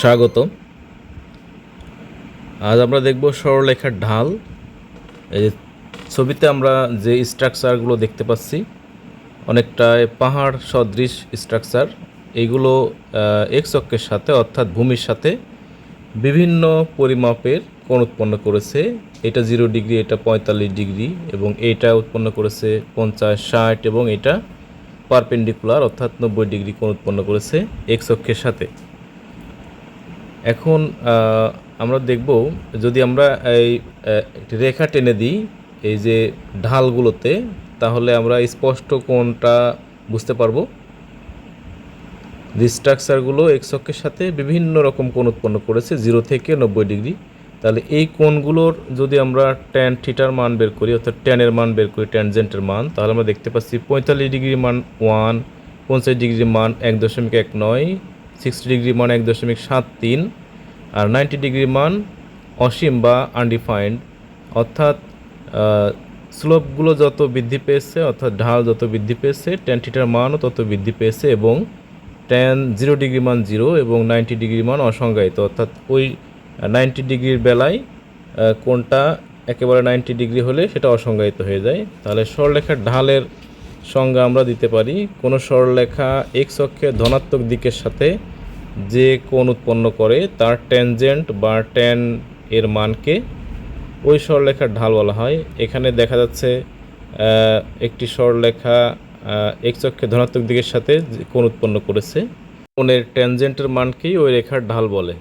স্বাগত। আজ আমরা দেখব সরলরেখার ঢাল। এই ছবিতে আমরা যে স্ট্রাকচারগুলো দেখতে পাচ্ছি অনেকটাই পাহাড় সদৃশ স্ট্রাকচার এইগুলো এক্স সাথে অর্থাৎ ভূমির সাথে বিভিন্ন পরিমাপের কোণ উৎপন্ন করেছে। এটা জিরো ডিগ্রি এটা পঁয়তাল্লিশ ডিগ্রি এবং এটা উৎপন্ন করেছে পঞ্চাশ, ষাট এবং এটা পারপেন্ডিকুলার অর্থাৎ নব্বই ডিগ্রি কোণ উৎপন্ন করেছে এক্স অক্ষের সাথে। এখন আমরা দেখব যদি আমরা এই রেখা টেনে দিই এই যে ঢালগুলোতে, তাহলে আমরা স্পষ্ট কোনটা বুঝতে পারব। স্ট্রাকচারগুলো এক্স অক্ষের সাথে বিভিন্ন রকম কোণ উৎপন্ন করেছে জিরো থেকে নব্বই ডিগ্রি। তাহলে এই কোণগুলোর যদি আমরা ট্যান থিটার মান বের করি, অর্থাৎ ট্যানের মান বের করি, ট্যানজেন্টের মান, তাহলে আমরা দেখতে পাচ্ছি পঁয়তাল্লিশ ডিগ্রি মান ওয়ান পঞ্চাশ ডিগ্রি মান এক দশমিক এক নয় সিক্সটি ডিগ্রি মান এক দশমিক সাত তিন আর নাইনটি ডিগ্রি মান অসীম বা আনডিফাইন্ড অর্থাৎ স্লোপগুলো যত বৃদ্ধি পেয়েছে, অর্থাৎ ঢাল যত বৃদ্ধি পেয়েছে টেন থিটার মানও তত বৃদ্ধি পেয়েছে এবং টেন জিরো ডিগ্রি মান জিরো এবং নাইনটি ডিগ্রি মান অসংজ্ঞায়িত। অর্থাৎ ওই নাইনটি ডিগ্রির বেলায় কোনটা একেবারে নাইনটি ডিগ্রি হলে সেটা অসংজ্ঞায়িত হয়ে যায়। তাহলে সরলরেখার ঢালের সংজ্ঞা আমরা দিতে পারি। কোনো সরলরেখা এক্স অক্ষের ধনাত্মক দিকের সাথে যে কোণ উৎপন্ন করে তার ট্যানজেন্ট বা ট্যান এর মানকে ওই সরলেখার ঢাল বলা হয়। এখানে দেখা যাচ্ছে একটি সরলেখা এক চক্ষে ধনাত্মক দিকের সাথে কোণ উৎপন্ন করেছে, কোণের ট্যানজেন্টের মানকেই ওই রেখার ঢাল বলে।